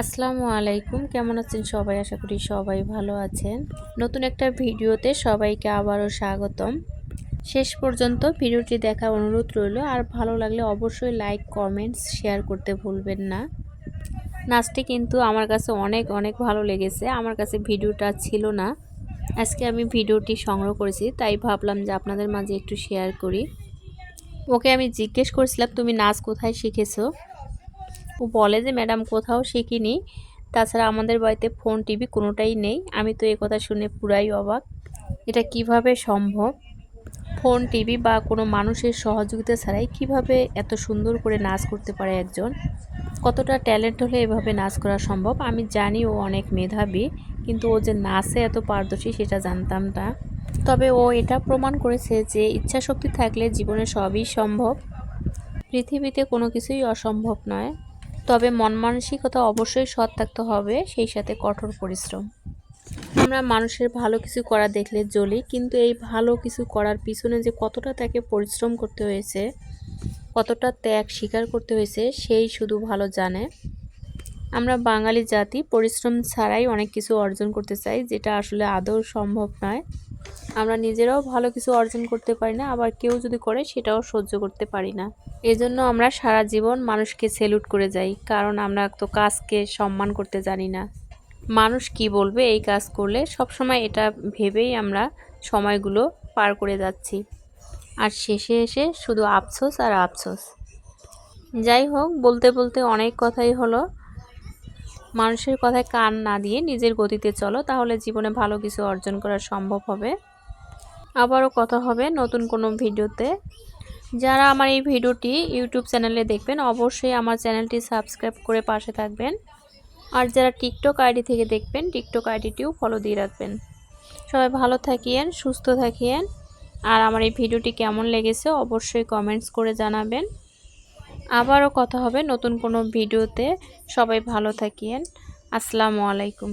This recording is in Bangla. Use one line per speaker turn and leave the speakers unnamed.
আসসালামু আলাইকুম, কেমন আছেন সবাই? আশা করি সবাই ভালো আছেন। নতুন একটা ভিডিওতে সবাইকে আবারও স্বাগতম। শেষ পর্যন্ত ভিডিওটি দেখার অনুরোধ রইল, আর ভালো লাগলে অবশ্যই লাইক, কমেন্টস, শেয়ার করতে ভুলবেন না। নাচটি কিন্তু আমার কাছে অনেক অনেক ভালো লেগেছে। আমার কাছে ভিডিওটা ছিল না। আজকে আমি ভিডিওটি সংগ্রহ করেছি, তাই ভাবলাম যে আপনাদের মাঝে একটু শেয়ার করি। ওকে আমি জিজ্ঞেস করছিলাম, তুমি নাচ কোথায় শিখেছো? ও বলে যে, ম্যাডাম, কোথাও শিখিনি। তাছাড়া আমাদের বাড়িতে ফোন, টিভি কোনোটাই নেই। আমি তো কথা শুনে পুরাই অবাক। এটা কীভাবে সম্ভব? ফোন, টিভি বা কোনো মানুষের সহযোগিতা ছাড়াই কীভাবে এত সুন্দর করে নাচ করতে পারে একজন? কতটা ট্যালেন্ট হলে এভাবে নাচ করা সম্ভব? আমি জানি ও অনেক মেধাবী, কিন্তু ও যে নাচে এত পারদর্শী সেটা জানতাম না। তবে ও এটা প্রমাণ করেছে যে ইচ্ছা শক্তি থাকলে জীবনে সবই সম্ভব। পৃথিবীতে কোনো কিছুই অসম্ভব নয়। তবে মন মানসিকতা অবশ্যই সৎ থাকতে হবে, সেই সাথে কঠোর পরিশ্রম। আমরা মানুষের ভালো কিছু করা দেখলে জ্বলি, কিন্তু এই ভালো কিছু করার পিছনে যে কতটা তাকে পরিশ্রম করতে হয়েছে, কতটা ত্যাগ স্বীকার করতে হয়েছে, সেই শুধু ভালো জানে। আমরা বাঙালি জাতি, পরিশ্রম ছাড়াই অনেক কিছু অর্জন করতে চাই, যেটা আসলে আদৌ সম্ভব নয়। আমরা নিজেরাও ভালো কিছু অর্জন করতে পারি না, আবার কেউ যদি করে সেটাও সহ্য করতে পারি না। এজন্য আমরা সারা জীবন মানুষকে সেলুট করে যাই, কারণ আমরা তো কাজকে সম্মান করতে জানি না। মানুষ কি বলবে এই কাজ করলে সব সময় এটা ভেবেই আমরা সময়গুলো পার করে যাচ্ছি। আর শেষে এসে শুধু আফসোস আর আফসোস। যাই হোক, বলতে বলতে অনেক কথাই হলো। মানুষের কথায় কান না দিয়ে নিজের গতিতে চলো, তাহলে জীবনে ভালো কিছু অর্জন করা সম্ভব হবে। আবারও কথা হবে নতুন কোনো ভিডিওতে। যারা আমার এই ভিডিওটি ইউটিউব চ্যানেলে দেখবেন, অবশ্যই আমার চ্যানেলটি সাবস্ক্রাইব করে পাশে থাকবেন। আর যারা টিকটক আইডি থেকে দেখবেন, টিকটক আইডিটিও ফলো দিয়ে রাখবেন। সবাই ভালো থাকিয়েন, সুস্থ থাকিয়েন। আর আমার এই ভিডিওটি কেমন লেগেছে, অবশ্যই কমেন্টস করে জানাবেন। আবারও কথা হবে নতুন কোনো ভিডিওতে। সবাই ভালো থাকিয়েন। আসসালামু আলাইকুম।